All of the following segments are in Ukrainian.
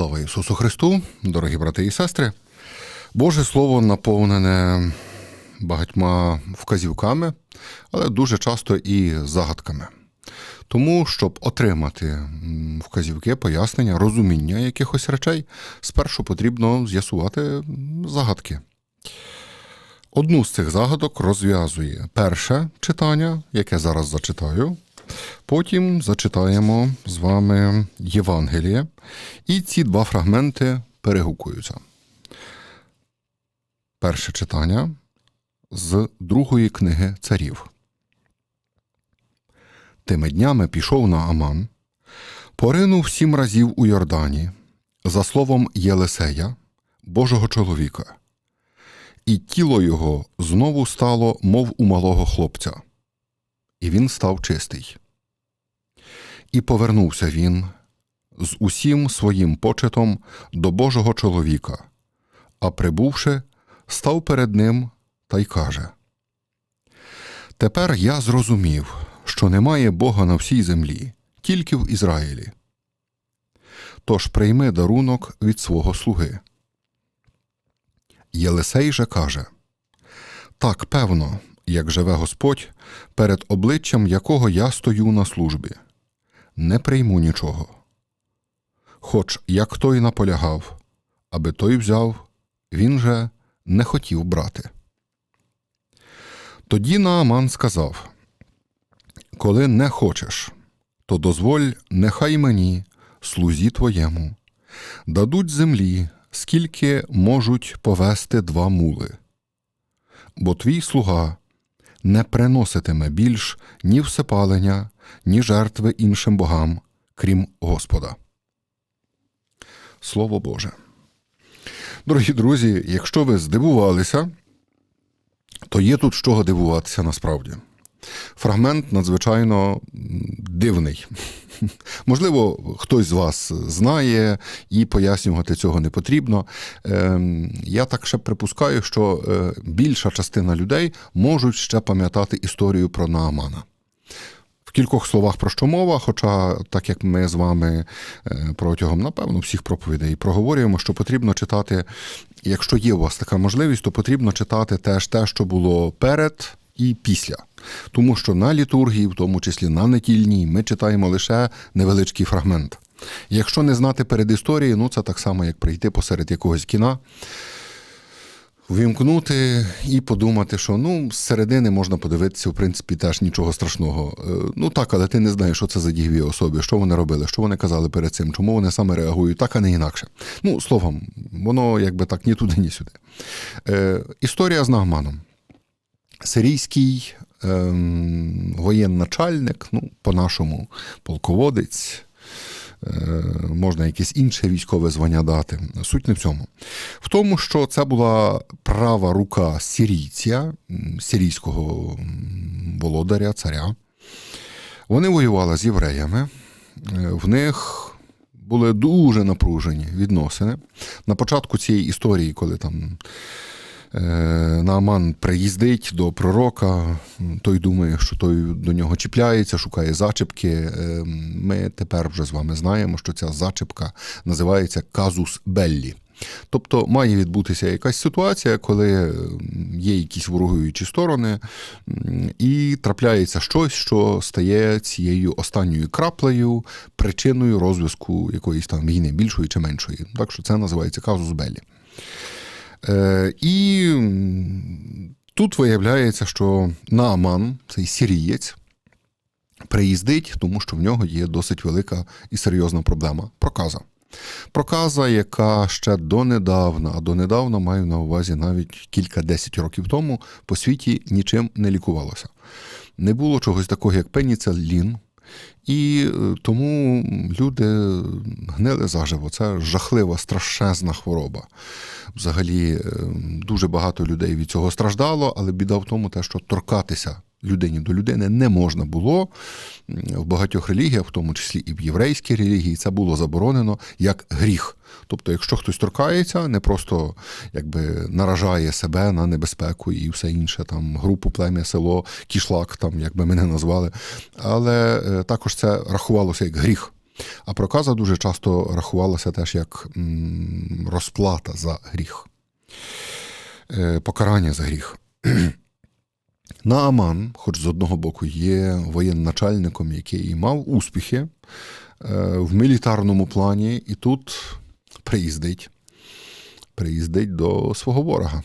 Слава Ісусу Христу, дорогі брати і сестри. Боже Слово наповнене багатьма вказівками, але дуже часто і загадками. Тому, щоб отримати вказівки, пояснення, розуміння якихось речей, спершу потрібно з'ясувати загадки. Одну з цих загадок розв'язує перше читання, яке зараз зачитаю. Потім зачитаємо з вами Євангеліє, і ці два фрагменти перегукуються. Перше читання з другої книги царів. Тими днями пішов на Аман, поринув сім разів у Йордані, за словом Єлисея, Божого чоловіка, і тіло його знову стало, мов у малого хлопця, і він став чистий. І повернувся він з усім своїм почетом до Божого чоловіка, а прибувши, став перед ним та й каже: Тепер я зрозумів, що немає Бога на всій землі, тільки в Ізраїлі. Тож прийми дарунок від свого слуги. Єлисей же каже: Так, певно, як живе Господь, перед обличчям якого я стою на службі не прийму нічого. Хоч як той наполягав, аби той взяв, він же не хотів брати. Тоді Нааман сказав Коли не хочеш, то дозволь, нехай мені, слузі твоєму, дадуть землі, скільки можуть повести два мули. Бо твій слуга не приноситиме більш ні всепалення, ні жертви іншим богам, крім Господа. Слово Боже. Дорогі друзі, якщо ви здивувалися, то є тут з чого дивуватися насправді. Фрагмент надзвичайно дивний. Можливо, хтось з вас знає і пояснювати цього не потрібно. Я так ще припускаю, що більша частина людей можуть ще пам'ятати історію про Наамана. В кількох словах про що мова, хоча, так як ми з вами протягом, напевно, всіх проповідей проговорюємо, що потрібно читати, якщо є у вас така можливість, то потрібно читати теж те, що було перед і після. Тому що на літургії, в тому числі на недільній, ми читаємо лише невеличкий фрагмент. Якщо не знати перед історією, ну це так само, як прийти посеред якогось кіна, вимкнути і подумати, що ну, з середини можна подивитися, в принципі, теж нічого страшного. Ну так, але ти не знаєш, що це за дієві особи, що вони робили, що вони казали перед цим, чому вони саме реагують, так, а не інакше. Ну, словом, воно якби так ні туди, ні сюди. Е, Історія з Нагманом. Сирійський ем, воєнначальник, ну, по-нашому, полководець, е, можна якесь інше військове звання дати. Суть не в цьому. В тому, що це була права рука сирійця, сирійського володаря, царя. Вони воювали з євреями, в них були дуже напружені відносини. На початку цієї історії, коли там. Нааман приїздить до пророка, той думає, що той до нього чіпляється, шукає зачіпки. Ми тепер вже з вами знаємо, що ця зачіпка називається казус Беллі. Тобто має відбутися якась ситуація, коли є якісь ворогуючі сторони, і трапляється щось, що стає цією останньою краплею, причиною розв'язку якоїсь там війни, більшої чи меншої. Так що це називається казус Беллі. І тут виявляється, що Нааман, цей сірієць, приїздить, тому що в нього є досить велика і серйозна проблема проказа. Проказа, яка ще донедавна, а донедавна маю на увазі навіть кілька-десять років тому, по світі нічим не лікувалося. Не було чогось такого, як пеніцелін, і тому люди гнили заживо. Це жахлива, страшезна хвороба. Взагалі, дуже багато людей від цього страждало, але біда в тому, те, що торкатися людині до людини не можна було. В багатьох релігіях, в тому числі і в єврейській релігії, це було заборонено як гріх. Тобто, якщо хтось торкається, не просто якби наражає себе на небезпеку і все інше, там групу, плем'я, село, кішлак, там як би мене назвали, але також це рахувалося як гріх. А проказа дуже часто рахувалася теж як розплата за гріх, Е, покарання за гріх. Нааман, хоч з одного боку, є воєнначальником, який мав успіхи е, в мілітарному плані, і тут приїздить, приїздить до свого ворога.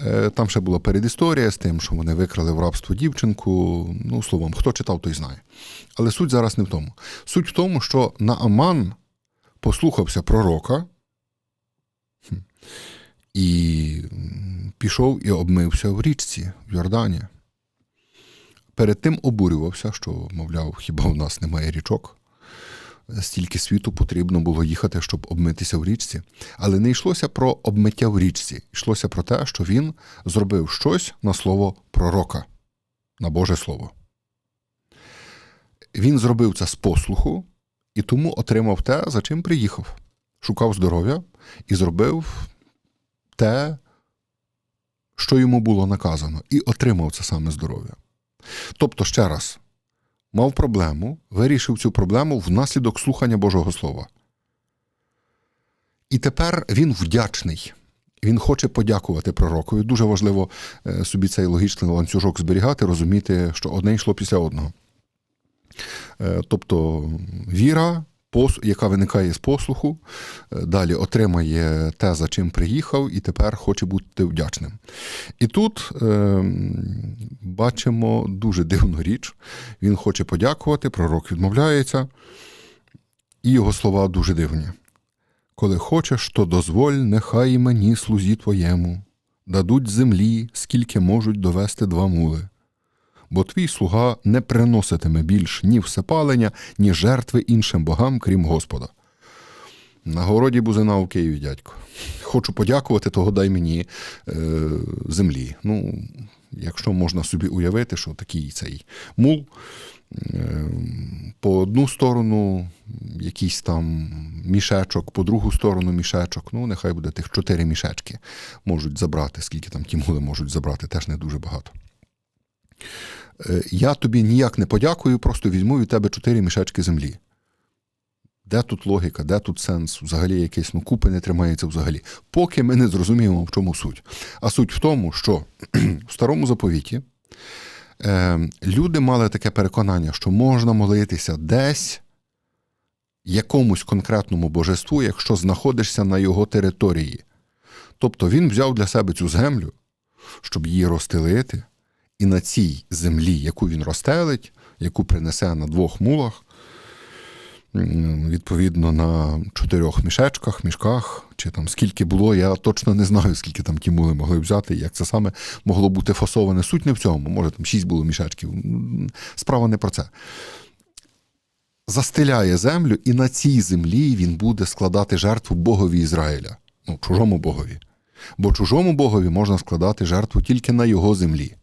Е, Там ще була передісторія з тим, що вони викрали в рабство дівчинку. Ну, словом, хто читав, той знає. Але суть зараз не в тому. Суть в тому, що Нааман послухався пророка і пішов і обмився в річці в Йордані. Перед тим обурювався, що, мовляв, хіба у нас немає річок? Стільки світу потрібно було їхати, щоб обмитися в річці. Але не йшлося про обмиття в річці, йшлося про те, що він зробив щось на слово пророка, на Боже Слово. Він зробив це з послуху і тому отримав те, за чим приїхав. Шукав здоров'я і зробив те, що йому було наказано, і отримав це саме здоров'я. Тобто, ще раз, мав проблему, вирішив цю проблему внаслідок слухання Божого Слова. І тепер він вдячний. Він хоче подякувати пророкові. Дуже важливо е, собі цей логічний ланцюжок зберігати, розуміти, що одне йшло після одного. Е, Тобто віра, яка виникає з послуху, е, далі отримає те, за чим приїхав, і тепер хоче бути вдячним. І тут е, бачимо дуже дивну річ. Він хоче подякувати, пророк відмовляється, і його слова дуже дивні. Коли хочеш, то дозволь, нехай мені слузі твоєму, дадуть землі, скільки можуть довести два мули. Бо твій слуга не приноситиме більш ні всепалення, ні жертви іншим богам, крім Господа. На городі бузина у Києві, дядько. Хочу подякувати, того дай мені е, землі. Ну, якщо можна собі уявити, що такий цей мул е, по одну сторону якийсь там мішечок, по другу сторону мішечок. Ну, нехай буде тих чотири мішечки можуть забрати, скільки там ті мули можуть забрати, теж не дуже багато. Е, Я тобі ніяк не подякую, просто візьму від тебе чотири мішечки землі. Де тут логіка, де тут сенс? Взагалі якийсь ну, купи не тримається взагалі. Поки ми не зрозуміємо, в чому суть. А суть в тому, що в старому заповіті е, люди мали таке переконання, що можна молитися десь якомусь конкретному божеству, якщо знаходишся на його території. Тобто він взяв для себе цю землю, щоб її розстелити, і на цій землі, яку він розстелить, яку принесе на двох мулах, відповідно на чотирьох мішечках, мішках, чи там скільки було, я точно не знаю, скільки там ті мули могли взяти, як це саме могло бути фасоване. Суть не в цьому, може там шість було мішечків. Справа не про це. Застеляє землю, і на цій землі він буде складати жертву Богові Ізраїля, ну, чужому Богові. Бо чужому Богові можна складати жертву тільки на його землі.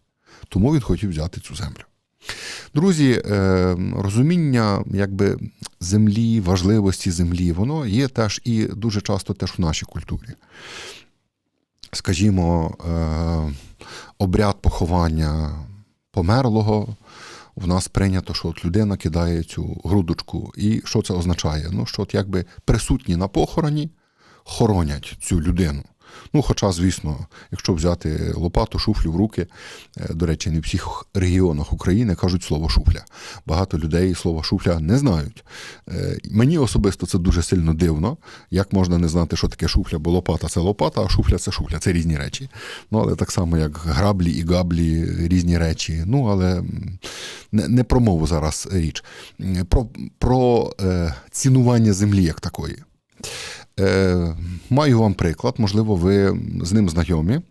Тому він хотів взяти цю землю. Друзі, е, розуміння якби, землі, важливості землі, воно є теж і дуже часто теж в нашій культурі. Скажімо, е, обряд поховання померлого. В нас прийнято, що от людина кидає цю грудочку. І що це означає? Ну, що от якби присутні на похороні хоронять цю людину. Ну, хоча, звісно, якщо взяти лопату, шуфлю в руки, е, до речі, не в всіх регіонах України кажуть слово шуфля. Багато людей слово шуфля не знають. Е, Мені особисто це дуже сильно дивно. Як можна не знати, що таке шуфля, бо лопата це лопата, а шуфля це шуфля, це різні речі. Ну, але так само, як граблі і габлі різні речі. Ну, але не, не про мову зараз річ, про, про е, цінування землі як такої. Е, маю вам приклад, можливо, ви з ним знайомі.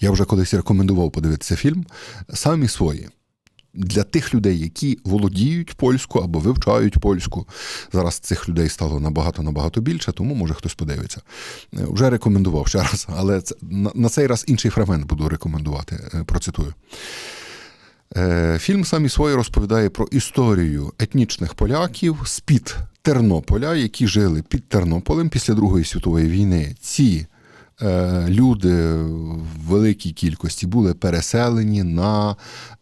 Я вже колись рекомендував подивитися фільм. Самі свої. Для тих людей, які володіють польську або вивчають польську. Зараз цих людей стало набагато набагато більше, тому може хтось подивиться. Е, Вже рекомендував ще раз, але це, на, на цей раз інший фрагмент буду рекомендувати. Е, Процитую. Е, Фільм самі свої розповідає про історію етнічних поляків з-під Тернополя, які жили під Тернополем після Другої світової війни. Ці люди в великій кількості були переселені на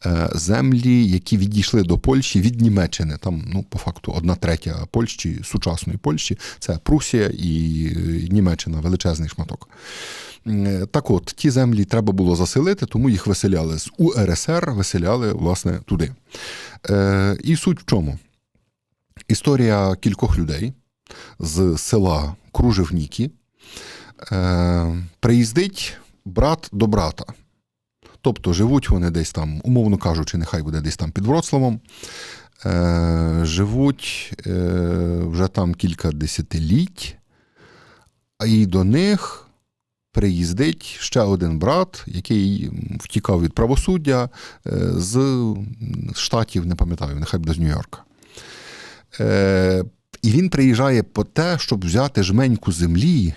е, землі, які відійшли до Польщі від Німеччини. Там, ну, по факту, одна третя Польщі, сучасної Польщі це Прусія і е, Німеччина, величезний шматок. Е, Так от, ті землі треба було заселити, тому їх виселяли з УРСР, виселяли, власне, туди. Е, І суть в чому? Історія кількох людей з села Кружевніки. Е, приїздить брат до брата. Тобто живуть вони десь там, умовно кажучи, нехай буде десь там під Вроцлавом. Е, живуть е, вже там кілька десятиліть, і до них приїздить ще один брат, який втікав від правосуддя е, з штатів, не пам'ятаю, нехай буде з Нью-Йорка. Е, і він приїжджає по те, щоб взяти жменьку землі,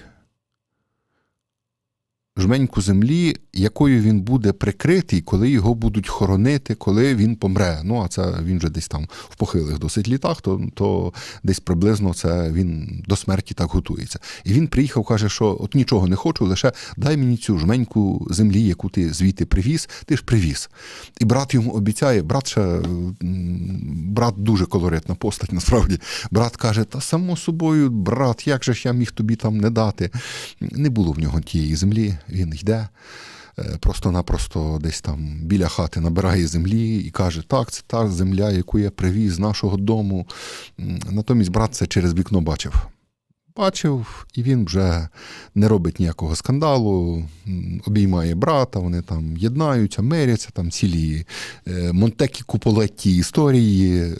жменьку землі, якою він буде прикритий, коли його будуть хоронити, коли він помре. Ну, а це він вже десь там в похилих досить літах, то, то десь приблизно це він до смерті так готується. І він приїхав, каже, що от нічого не хочу, лише дай мені цю жменьку землі, яку ти звідти привіз, ти ж привіз. І брат йому обіцяє, брат ще брат дуже колоритна постать, насправді. Брат каже: Та само собою, брат, як же ж я міг тобі там не дати? Не було в нього тієї землі, він йде. е, Просто-напросто десь там біля хати набирає землі і каже: так, це та земля, яку я привіз з нашого дому. Натомість брат це через вікно бачив. Бачив, і він вже не робить ніякого скандалу, обіймає брата, вони там єднаються, миряться, там цілі е, Монтекі Куполетті історії, е,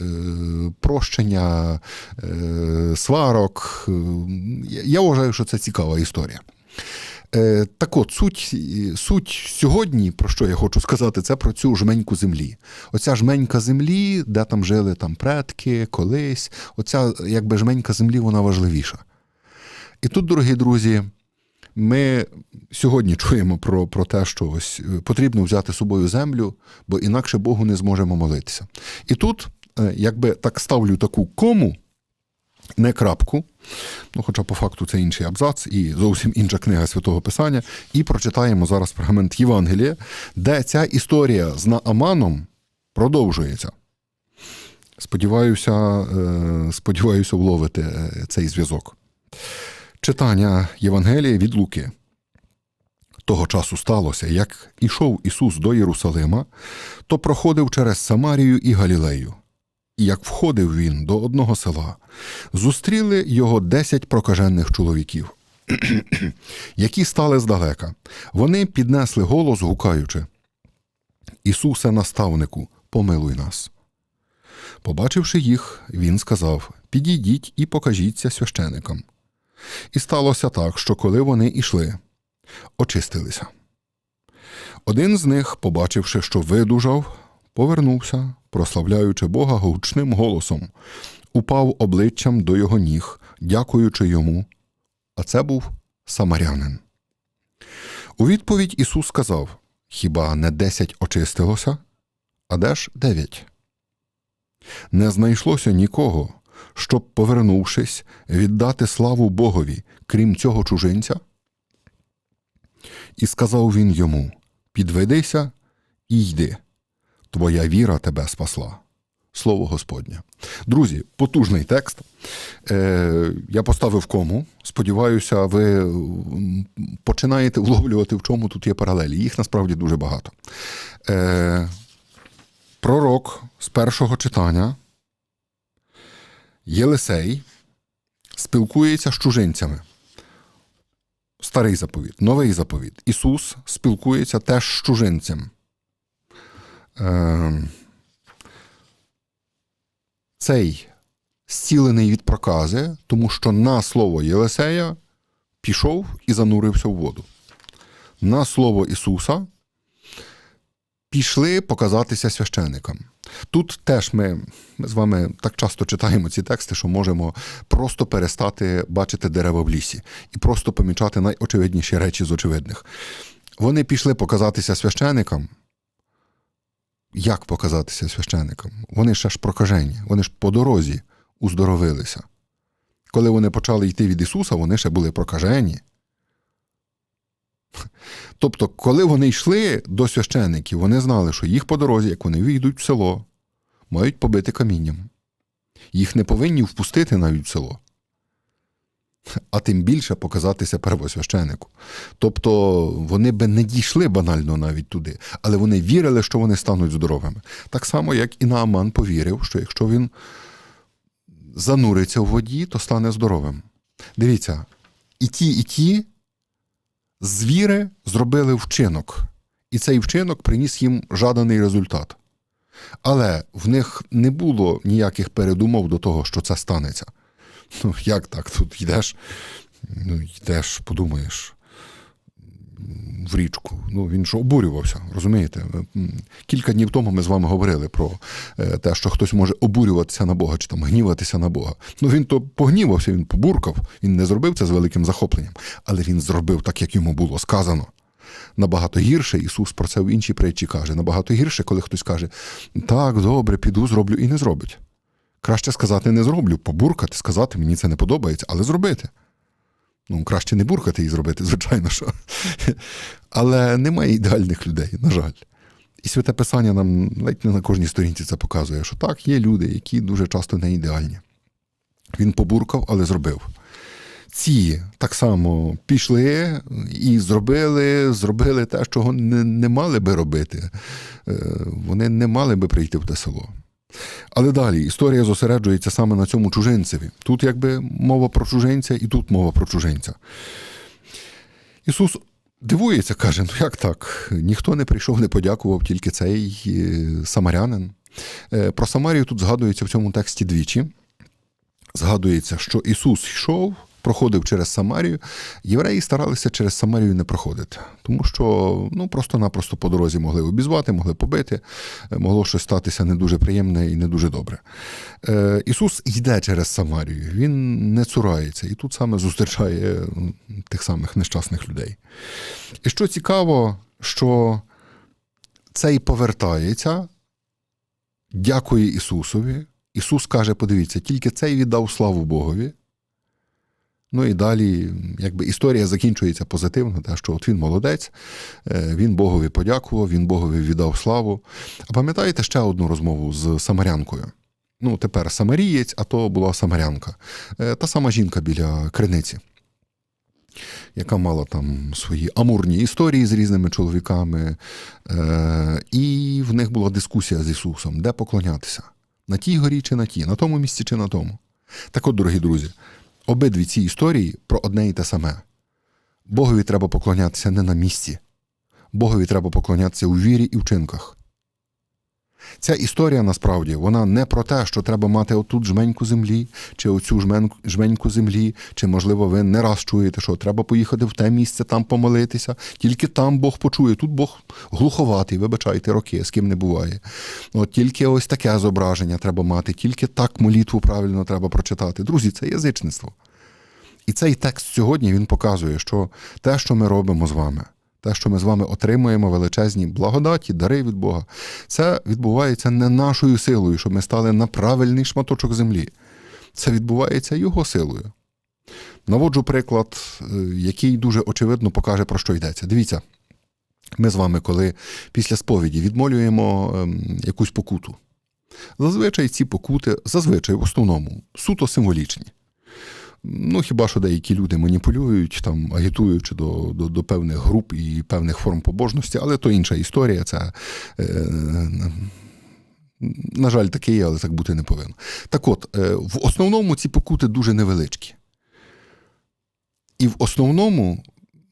прощення, сварок. Я вважаю, що це цікава історія. Е, Так от, суть, суть сьогодні, про що я хочу сказати, це про цю жменьку землі. Оця жменька землі, де там жили там предки, колись, оця якби жменька землі, вона важливіша. І тут, дорогі друзі, ми сьогодні чуємо про, про те, що ось е, потрібно взяти з собою землю, бо інакше Богу не зможемо молитися. І тут, е, якби так ставлю таку кому, не крапку, ну, хоча по факту це інший абзац і зовсім інша книга Святого Писання, і прочитаємо зараз фрагмент Євангелія, де ця історія з Нааманом продовжується. Сподіваюся, е, сподіваюся, вловити е, цей зв'язок. Читання Євангелія від Луки. Того часу сталося, як ішов Ісус до Єрусалима, то проходив через Самарію і Галілею. Як входив він до одного села, зустріли його десять прокажених чоловіків, які стали здалека. Вони піднесли голос, гукаючи: Ісусе, наставнику, помилуй нас. Побачивши їх, він сказав: Підійдіть і покажіться священикам. І сталося так, що коли вони йшли, очистилися. Один з них, побачивши, що видужав, повернувся, прославляючи Бога гучним голосом, упав обличчям до його ніг, дякуючи йому. А це був самарянин. У відповідь Ісус сказав: Хіба не десять очистилося? А де ж дев'ять? Не знайшлося нікого, щоб, повернувшись, віддати славу Богові, крім цього чужинця? І сказав він йому: Підведися і йди, твоя віра тебе спасла. Слово Господнє. Друзі, потужний текст. Е, я поставив кому. Сподіваюся, ви починаєте вловлювати, в чому тут є паралелі. Їх насправді дуже багато. Е, пророк з першого читання Єлисей спілкується з чужинцями. Старий заповіт, новий заповіт. Ісус спілкується теж з чужинцем. Е, цей зцілений від прокази, тому що на слово Єлисея пішов і занурився в воду. На слово Ісуса пішли показатися священикам. Тут теж ми, ми з вами так часто читаємо ці тексти, що можемо просто перестати бачити дерева в лісі і просто помічати найочевидніші речі з очевидних. Вони пішли показатися священикам. Як показатися священикам? Вони ще ж прокажені, вони ж по дорозі уздоровилися. Коли вони почали йти від Ісуса, вони ще були прокажені. Тобто, коли вони йшли до священиків, вони знали, що їх по дорозі, як вони війдуть в село, мають побити камінням. Їх не повинні впустити навіть в село, а тим більше показатися первосвященику. Тобто вони би не дійшли банально навіть туди, але вони вірили, що вони стануть здоровими. Так само, як і Нааман повірив, що якщо він зануриться в воді, то стане здоровим. Дивіться, і ті, і ті з віри зробили вчинок, і цей вчинок приніс їм жаданий результат. Але в них не було ніяких передумов до того, що це станеться. Ну, як так? Тут йдеш, ну, йдеш, подумаєш в річку. Ну, він ж обурювався, розумієте? Кілька днів тому ми з вами говорили про е, те, що хтось може обурюватися на Бога чи там гніватися на Бога. Ну він то погнівався, він побуркав, він не зробив це з великим захопленням, але він зробив так, як йому було сказано. Набагато гірше, Ісус про це в іншій притчі каже. Набагато гірше, коли хтось каже, так, добре, піду, зроблю і не зробить. Краще сказати не зроблю, побуркати, сказати, мені це не подобається, але зробити. Ну, краще не буркати і зробити, звичайно що. Але немає ідеальних людей, на жаль. І святе Писання нам ледь не на кожній сторінці це показує, що так, є люди, які дуже часто не ідеальні. Він побуркав, але зробив. Ці так само пішли і зробили, зробили те, чого не, не мали би робити. Е, вони не мали би прийти в те село. Але далі історія зосереджується саме на цьому чужинцеві. Тут якби мова про чужинця, і тут мова про чужинця. Ісус дивується, каже: ну як так? Ніхто не прийшов, не подякував, тільки цей е, самарянин. Е, про Самарію тут згадується в цьому тексті двічі. Згадується, що Ісус йшов проходив через Самарію, євреї старалися через Самарію не проходити, тому що ну просто-напросто по дорозі могли обізвати, могли побити, е, могло щось статися не дуже приємне і не дуже добре. Е, Ісус йде через Самарію, Він не цурається і тут саме зустрічає тих самих нещасних людей. І що цікаво, що цей повертається, дякує Ісусові. Ісус каже: подивіться, тільки цей віддав славу Богові. Ну і далі, якби історія закінчується позитивно, те, що от він молодець, е, він Богові подякував, він Богові віддав славу. А пам'ятаєте ще одну розмову з Самарянкою? Ну, тепер Самарієць, а то була Самарянка. Е, та сама жінка біля криниці, яка мала там свої амурні історії з різними чоловіками. Е, і в них була дискусія з Ісусом, де поклонятися? На тій горі чи на тій, на тому місці чи на тому. Так от, дорогі друзі. Обидві ці історії про одне і те саме. Богові треба поклонятися не на місці, Богові треба поклонятися у вірі і вчинках. Ця історія насправді вона не про те, що треба мати отут жменьку землі, чи оцю жменьку землі, чи, можливо, ви не раз чуєте, що треба поїхати в те місце, там помолитися. Тільки там Бог почує. Тут Бог глуховатий, вибачайте, роки, з ким не буває. От Тільки ось таке зображення треба мати, тільки так молитву правильно треба прочитати. Друзі, це язичництво. І цей текст сьогодні він показує, що те, що ми робимо з вами те, що ми з вами отримуємо величезні благодаті, дари від Бога, це відбувається не нашою силою, щоб ми стали на правильний шматочок землі. Це відбувається Його силою. Наводжу приклад, е, який дуже очевидно покаже, про що йдеться. Дивіться, ми з вами, коли після сповіді відмолюємо ем, якусь покуту. Зазвичай ці покути, зазвичай в основному, суто символічні. Ну, хіба що деякі люди маніпулюють, там, агітуючи до до, до певних груп і певних форм побожності, але то інша історія. Це, е, на жаль, таке є, але так бути не повинно. Так от, е, в основному ці покути дуже невеличкі. І в основному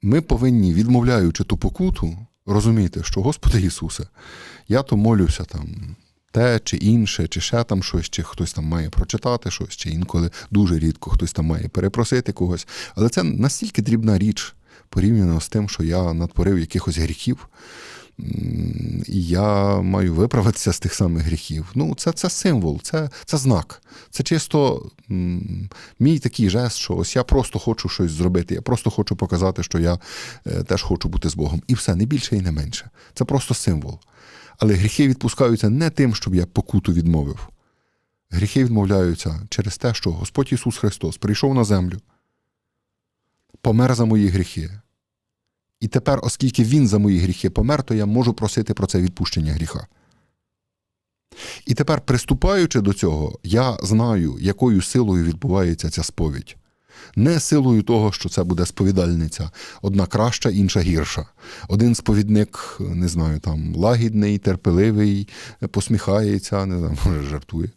ми повинні, відмовляючи ту покуту, розуміти, що, Господи Ісусе, я то молюся там те чи інше, чи ще там щось, чи хтось там має прочитати щось, чи інколи дуже рідко хтось там має перепросити когось. Але це настільки дрібна річ порівняно з тим, що я натворив якихось гріхів. І я маю виправитися з тих самих гріхів. Ну, це це символ, це це знак. Це чисто мій такий жест, що ось я просто хочу щось зробити. Я просто хочу показати, що я е, теж хочу бути з Богом. І все, не більше і не менше. Це просто символ. Але гріхи відпускаються не тим, щоб я покуту відмовив. Гріхи відмовляються через те, що Господь Ісус Христос прийшов на землю, помер за мої гріхи І тепер, оскільки він за мої гріхи помер, то я можу просити про це відпущення гріха. І тепер, приступаючи до цього, я знаю, якою силою відбувається ця сповідь. Не силою того, що це буде сповідальниця, одна краща, інша гірша. Один сповідник, не знаю, там лагідний, терпеливий, посміхається, не знаю, може жартує,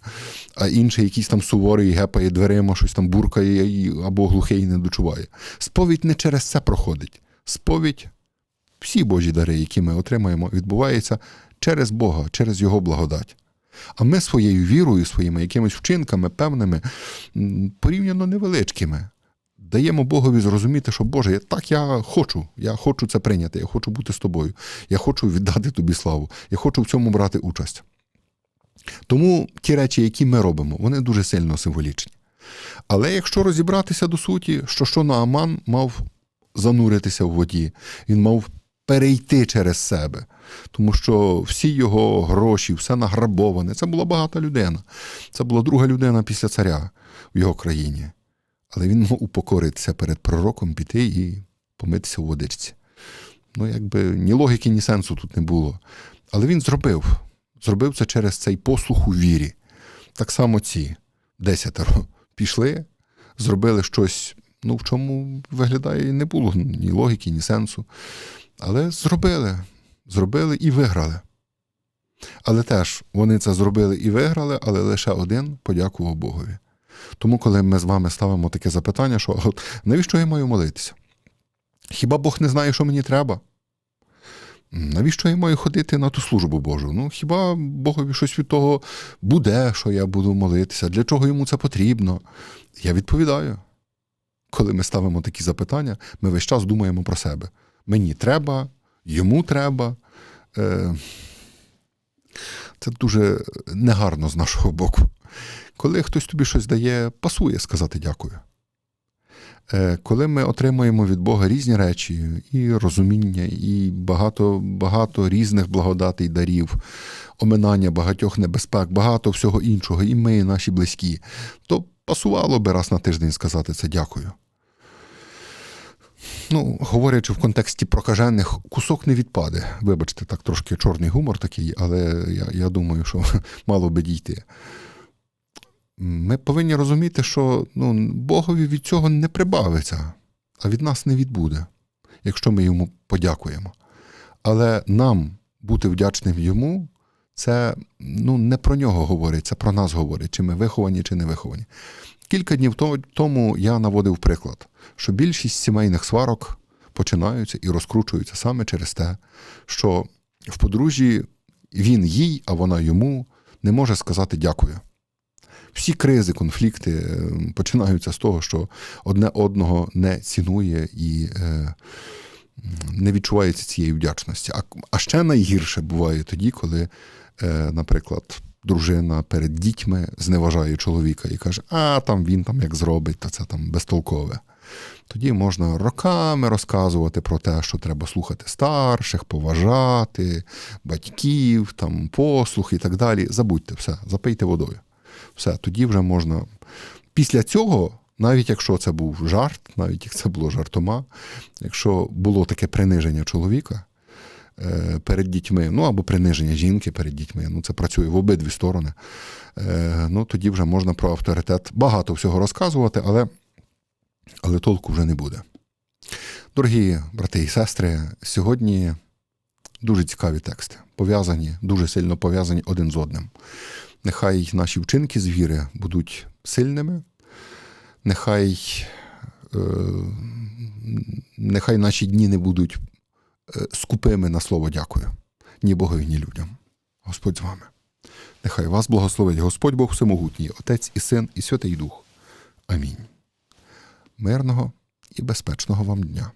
а інший якийсь там суворий, гепає дверима, щось там буркає або глухий не дочуває. Сповідь не через це проходить. Сповідь, всі Божі дари, які ми отримаємо, відбувається через Бога, через Його благодать. А ми своєю вірою, своїми якимись вчинками певними, порівняно невеличкими, даємо Богові зрозуміти, що Боже, так я хочу, я хочу це прийняти, я хочу бути з тобою, я хочу віддати тобі славу, я хочу в цьому брати участь. Тому ті речі, які ми робимо, вони дуже сильно символічні. Але якщо розібратися до суті, що що Нааман мав зануритися в воді, він мав перейти через себе, тому що всі його гроші, все награбоване, це була багата людина. Це була друга людина після царя в його країні. Але він мав упокоритися перед пророком, піти і помитися в водичці. Ну, якби ні логіки, ні сенсу тут не було. Але він зробив. Зробив це через цей послух у вірі. Так само ці десятеро пішли, зробили щось, ну, в чому виглядає, не було ні логіки, ні сенсу. Але зробили, зробили і виграли. Але теж вони це зробили і виграли, але лише один подякував Богові. Тому, коли ми з вами ставимо таке запитання, що от, навіщо я маю молитися? Хіба Бог не знає, що мені треба? Навіщо я маю ходити на ту службу Божу? Ну, хіба Богові щось від того буде, що я буду молитися? Для чого йому це потрібно? Я відповідаю. Коли ми ставимо такі запитання, ми весь час думаємо про себе. Мені треба, йому треба. Е, Це дуже негарно з нашого боку. Коли хтось тобі щось дає, пасує сказати дякую. Е, Коли ми отримуємо від Бога різні речі, і розуміння, і багато, багато різних благодатей, дарів, оминання багатьох небезпек, багато всього іншого, і ми, і наші близькі, то пасувало би раз на тиждень сказати це дякую. Ну, говорячи в контексті прокажених, кусок не відпаде. Вибачте, так трошки чорний гумор такий, але я, я думаю, що мало би дійти. Ми повинні розуміти, що ну, Богові від цього не прибавиться, а від нас не відбуде, якщо ми йому подякуємо. Але нам бути вдячним йому, це ну, не про нього говорить, це про нас говорить, чи ми виховані, чи не виховані. Кілька днів тому я наводив приклад, що більшість сімейних сварок починаються і розкручуються саме через те, що в подружжі він їй, а вона йому не може сказати дякую. Всі кризи, конфлікти е, починаються з того, що одне одного не цінує і е, не відчувається цієї вдячності. А, ще найгірше буває тоді, коли, е, наприклад, дружина перед дітьми зневажає чоловіка і каже, а там він там як зробить, то це там безтолкове. Тоді можна роками розказувати про те, що треба слухати старших, поважати, батьків, там, послух і так далі. Забудьте все, запийте водою. Все, тоді вже можна. Після цього, навіть якщо це був жарт, навіть як це було жартома, якщо було таке приниження чоловіка е, перед дітьми, ну або приниження жінки перед дітьми, ну це працює в обидві сторони, е, ну тоді вже можна про авторитет багато всього розказувати, але, але толку вже не буде. Дорогі брати і сестри, сьогодні дуже цікаві тексти, пов'язані, дуже сильно пов'язані один з одним. Нехай наші вчинки з віри будуть сильними, нехай, е, нехай наші дні не будуть е, скупими на слово дякую ні Богові, ні людям. Господь з вами. Нехай вас благословить Господь Бог Всемогутній, Отець і Син, і Святий Дух. Амінь. Мирного і безпечного вам дня.